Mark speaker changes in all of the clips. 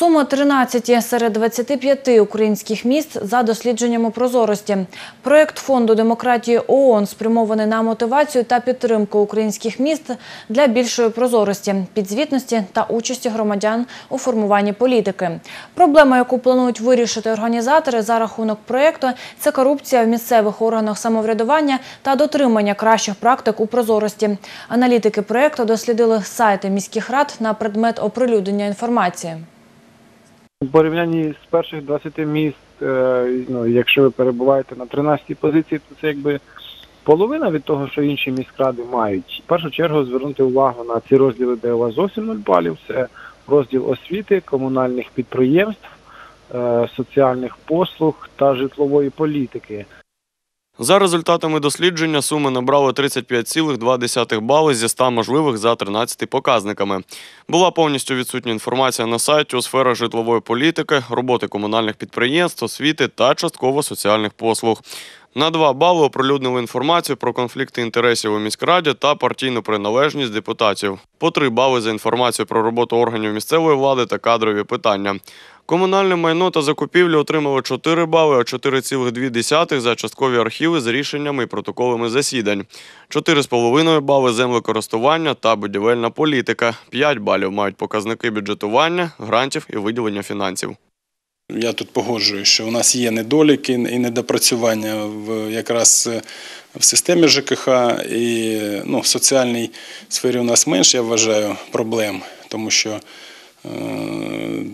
Speaker 1: Сума 13 серед 25 українських міст за дослідженнями прозорості. Проєкт Фонду демократії ООН спрямований на мотивацію та підтримку українських міст для більшої прозорості, підзвітності та участі громадян у формуванні політики. Проблема, яку планують вирішити організатори за рахунок проєкту – це корупція в місцевих органах самоврядування та дотримання кращих практик у прозорості. Аналітики проєкту дослідили сайти міських рад на предмет оприлюднення інформації.
Speaker 2: У порівнянні з перших 20 міст, е, ну, якщо ви перебуваєте на 13-й позиції, то це якби половина від того, що інші міськради мають. В першу чергу звернути увагу на ці розділи, де у вас зовсім 0 балів. Це розділ освіти, комунальних підприємств, е, соціальних послуг та житлової політики.
Speaker 3: За результатами дослідження суми набрали 35,2 бали зі 100 можливих за 13 показниками. Була повністю відсутня інформація на сайті у сферах житлової політики, роботи комунальних підприємств, освіти та частково соціальних послуг. На 2 бали оприлюднили інформацію про конфлікти інтересів у міськраді та партійну приналежність депутатів. По 3 бали за інформацію про роботу органів місцевої влади та кадрові питання. Комунальне майно та закупівлі отримали 4 бали, а 4,2 за часткові архіви з рішеннями і протоколами засідань. 4,5 бали землекористування та будівельна політика. 5 балів мають показники бюджетування, грантів і виділення фінансів.
Speaker 4: Я тут погоджую, що у нас є недоліки і недопрацювання в якраз е, в системі ЖКХ і ну, в соціальній сфері у нас менше, я вважаю, проблем, тому що е,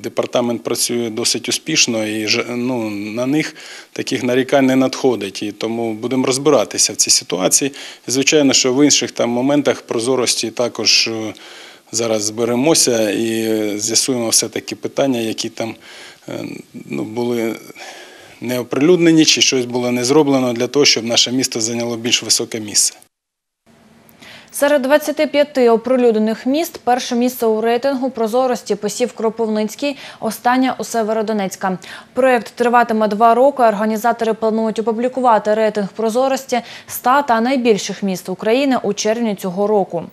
Speaker 4: департамент працює досить успішно і ну, на них таких нарікань не надходить. І тому будемо розбиратися в цій ситуації. І, звичайно, що в інших там моментах прозорості також е, зараз зберемося і з'ясуємо все-таки питання, які там е, ну, були не оприлюднені, чи щось було не зроблено для того, щоб наше місто зайняло більш високе місце.
Speaker 1: Серед 25 оприлюднених міст перше місце у рейтингу прозорості посів Кропивницький, останнє у Северодонецька. Проєкт триватиме два роки. Організатори планують опублікувати рейтинг прозорості 100 та найбільших міст України у червні цього року.